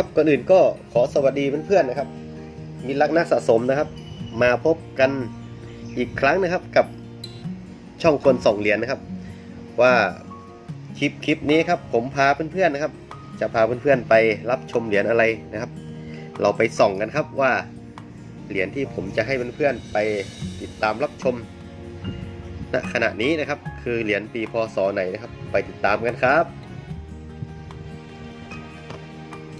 ครับก่อนอื่นก็ขอสวัสดีเพื่อนๆนะครับ มีรักนักสะสมนะครับ มาพบกันอีกครั้งนะครับกับช่องคนส่องเหรียญนะครับ ว่าคลิปคลิปนี้ครับ ผมพาเพื่อนๆนะครับ จะพาเพื่อนๆไปรับชมเหรียญอะไรนะครับ เราไปส่องกันครับว่าเหรียญที่ผมจะให้เพื่อนๆไปติดตามรับชมณขณะนี้นะครับ คือเหรียญปีพศไหนนะครับ ไปติดตามกันครับ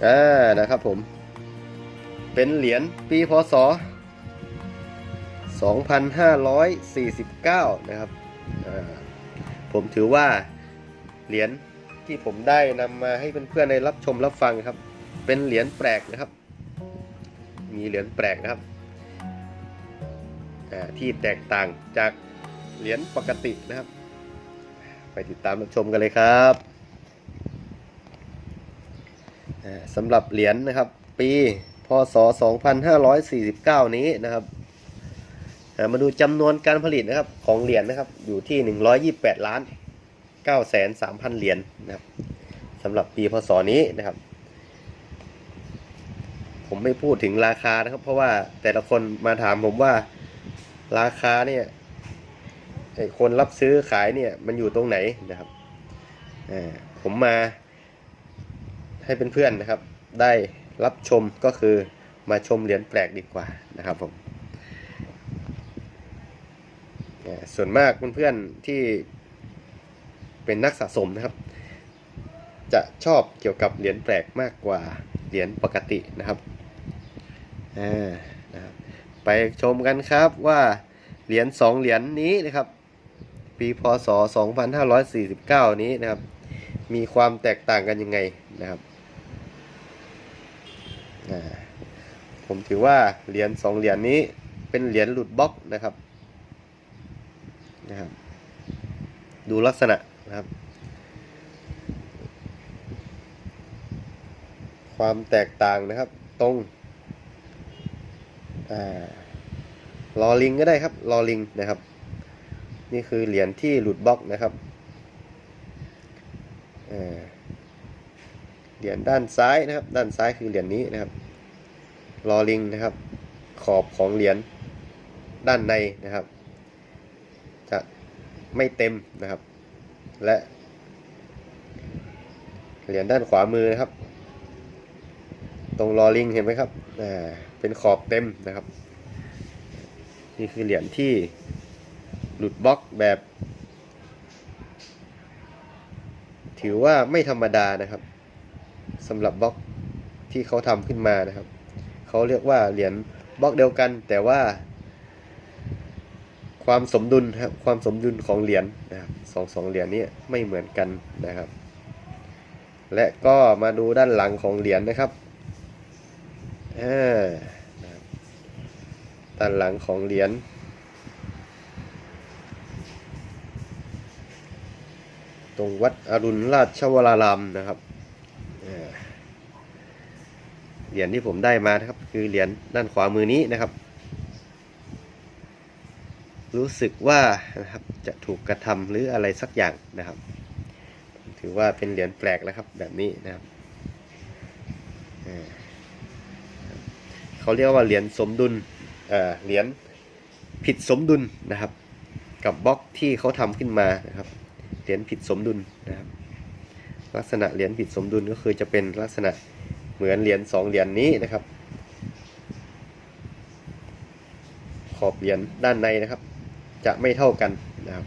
อ่านะครับผม เป็นเหรียญปีพศ 2549 นะครับ ผมถือว่าเหรียญที่ผมได้นำมาให้เพื่อนๆได้รับชมรับฟังครับ เป็นเหรียญแปลกนะครับ มีเหรียญแปลกนะครับ ที่แตกต่างจากเหรียญปกตินะครับ ไปติดตามรับชมกันเลยครับ สำหรับเหรียญนะครับ ปีพศ 2549 นี้นะครับมาดูจำนวนการผลิตนะครับของเหรียญนะครับ อยู่ที่ 128 ล้าน9แสน3,000เหรียญนะครับสำหรับปีพศนี้นะครับ ผมไม่พูดถึงราคานะครับ เพราะว่าแต่ละคนมาถามผมว่าราคาเนี่ยคนรับซื้อขายเนี่ยมันอยู่ตรงไหนนะครับผมมา ให้เเพื่อนๆนะครับ ได้รับชมก็คือมาชมเหรียญแปลกดีกว่านะครับผมส่วนมากเพื่อนๆที่เป็นนักสะสมนะครับ จะชอบเกี่ยวกับเหรียญแปลกมากกว่าเหรียญปกตินะครับนะครับ ไปชมกันครับว่าเหรียญสองเหรียญนี้นะครับ ปีพศ 2549 นี้นะครับ มีความแตกต่างกันยังไงนะครับ ผมถือว่าเหรียญสองเหรียญนี้เป็นเหรียญหลุดบล็อกนะครับนะครับ ดูลักษณะนะครับ ความแตกต่างนะครับ ตรงอ่าลอลิงก็ได้ครับลอลิงนะครับ นี่คือเหรียญที่หลุดบล็อกนะครับเหรียญด้านซ้ายนะครับ ด้านซ้ายคือเหรียญนี้นะครับ ลอลิงนะครับ ขอบของเหรียญด้านในนะครับ จะไม่เต็มนะครับ และเหรียญด้านขวามือนะครับ ตรงลอลิงเห็นไหมครับเป็นขอบเต็มนะครับ นี่คือเหรียญที่หลุดบล็อกแบบ ถือว่าไม่ธรรมดานะครับสำหรับบล็อกที่เขาทำขึ้นมานะครับ เขาเรียกว่าเหรียญบล็อกเดียวกัน แต่ว่า ความสมดุลครับความสมดุลของเหรียญนะครับสองสองเหรียญนี้ไม่เหมือนกันนะครับ และก็มาดูด้านหลังของเหรียญนะครับอ่านะครับด้านหลังของเหรียญตรงวัดอรุณราชวรารามนะครับเหรียญที่ผมได้มานะครับ คือเหรียญด้านขวามือนี้นะครับ รู้สึกว่านะครับจะถูกกระทำหรืออะไรสักอย่างนะครับ ถือว่าเป็นเหรียญแปลกแล้วครับแบบนี้นะครับเขาเรียกว่าเหรียญสมดุลเอ่อเหรียญผิดสมดุลนะครับ กับบล็อกที่เขาทำขึ้นมานะครับเหรียญผิดสมดุลนะครับ ลักษณะเหรียญผิดสมดุลก็คือจะเป็นลักษณะเหมือนเหรียญสองเหรียญนี้นะครับ ขอบเหรียญด้านในนะครับ จะไม่เท่ากันนะครับ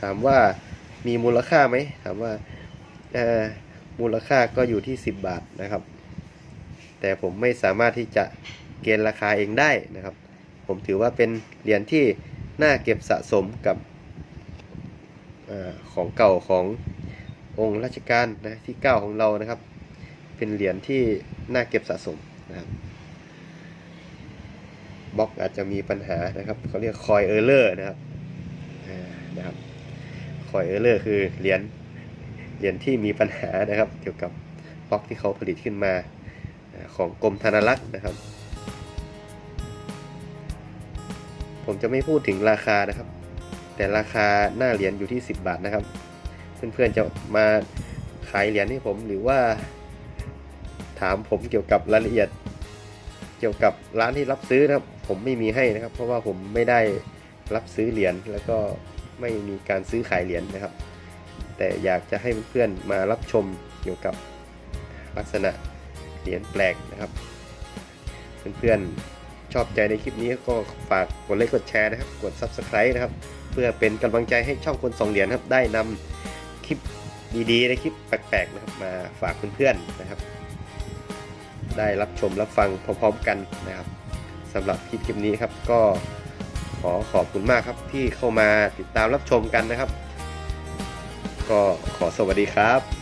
ถามว่ามีมูลค่าไหมถามว่าเออมูลค่าก็อยู่ที่ 10 บาทนะครับ แต่ผมไม่สามารถที่จะเกณฑ์ราคาเองได้นะครับ ผมถือว่าเป็นเหรียญที่น่าเก็บสะสมกับอของเก่าขององค์รัชกาลนะที่ 9 ของเรานะครับ เป็นเหรียญที่น่าเก็บสะสมนะครับ บล็อกอาจจะมีปัญหานะครับเขาเรียกคอยเออร์เลอร์นะครับนะครับคอยเออร์เลอร์คือเหรียญเหรียญที่มีปัญหานะครับ เกี่ยวกับบล็อกที่เขาผลิตขึ้นมาอ่าของกรมธนารักษ์นะครับ ผมจะไม่พูดถึงราคานะครับ แต่ราคาหน้าเหรียญอยู่ที่ 10 บาทนะครับ เพื่อนๆจะมาขายเหรียญให้ผมหรือว่าถามผมเกี่ยวกับรายละเอียดเกี่ยวกับร้านที่รับซื้อนะครับ ผมไม่มีให้นะครับ เพราะว่าผมไม่ได้รับซื้อเหรียญแล้วก็ไม่มีการซื้อขายเหรียญนะครับ แต่อยากจะให้เพื่อนๆมารับชมเกี่ยวกับลักษณะเหรียญแปลกนะครับเพื่อนๆชอบใจในคลิปนี้ก็ฝากกดไลค์กดแชร์นะครับ กด Subscribe นะครับ เพื่อเป็นกำลังใจให้ช่องคนสองเหรียญครับ ได้นำคลิปดีๆในคลิปแปลกๆนะครับ มาฝากเพื่อนๆนะครับ ได้รับชมรับฟังพร้อมๆกันนะครับ สำหรับคลิปคลิปนี้ครับ ก็ขอขอบคุณมากครับที่เข้ามาติดตามรับชมกันนะครับ ก็ขอสวัสดีครับ